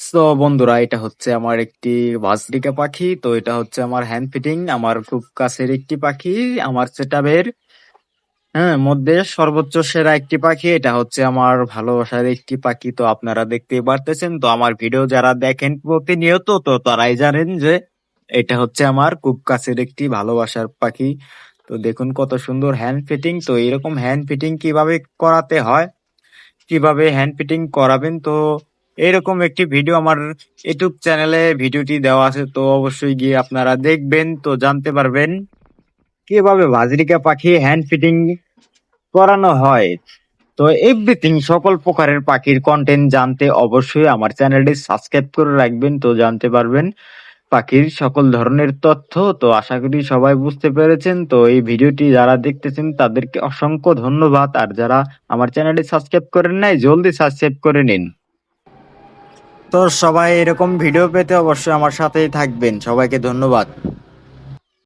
So বন্ধুরা, এটা হচ্ছে আমার একটি বাজরিকা পাখি, তো এটা হচ্ছে আমার হ্যান্ড ফিটিং আমার খুব কাছের একটি পাখি, আমার সেটাবের হ্যাঁ মধ্যে সর্বোচ্চ সেরা একটি পাখি, এটা হচ্ছে আমার ভালোবাসার একটি পাখি, তো আপনারা দেখতেই পারতেছেন, তো আমার ভিডিও যারা দেখেন প্রতিনিয়ত, তো তারাই জানেন যে এটা হচ্ছে আমার খুব কাছের একটি ভালোবাসার পাখি। তো দেখুন কত সুন্দর হ্যান্ড ফিটিং তো এরকম হ্যান্ড ফিটিং কীভাবে করাতে হয়, কীভাবে হ্যান্ড ফিটিং করাবেন, তো এরকম একটি ভিডিও আমার ইউটিউব চ্যানেলে ভিডিওটি দেওয়া আছে, তো অবশ্যই গিয়ে আপনারা দেখবেন, তো জানতে পারবেন কীভাবে বাজরিকা পাখি হ্যান্ড ফিটিং করানো হয়। তো এভরিথিং সকল প্রকারের পাখির কন্টেন্ট জানতে অবশ্যই আমার চ্যানেলটি সাবস্ক্রাইব করে রাখবেন, তো জানতে পারবেন পাখির সকল ধরনের তথ্য। তো আশা করি সবাই বুঝতে পেরেছেন, তো এই ভিডিওটি যারা দেখতেছেন তাদেরকে অসংখ্য ধন্যবাদ। আর যারা আমার চ্যানেলটি সাবস্ক্রাইব করেন নাই, জলদি সাবস্ক্রাইব করে নিন। তো সবাই এরকম ভিডিও পেতে অবশ্যই আমার সাথেই থাকবেন। সবাইকে ধন্যবাদ।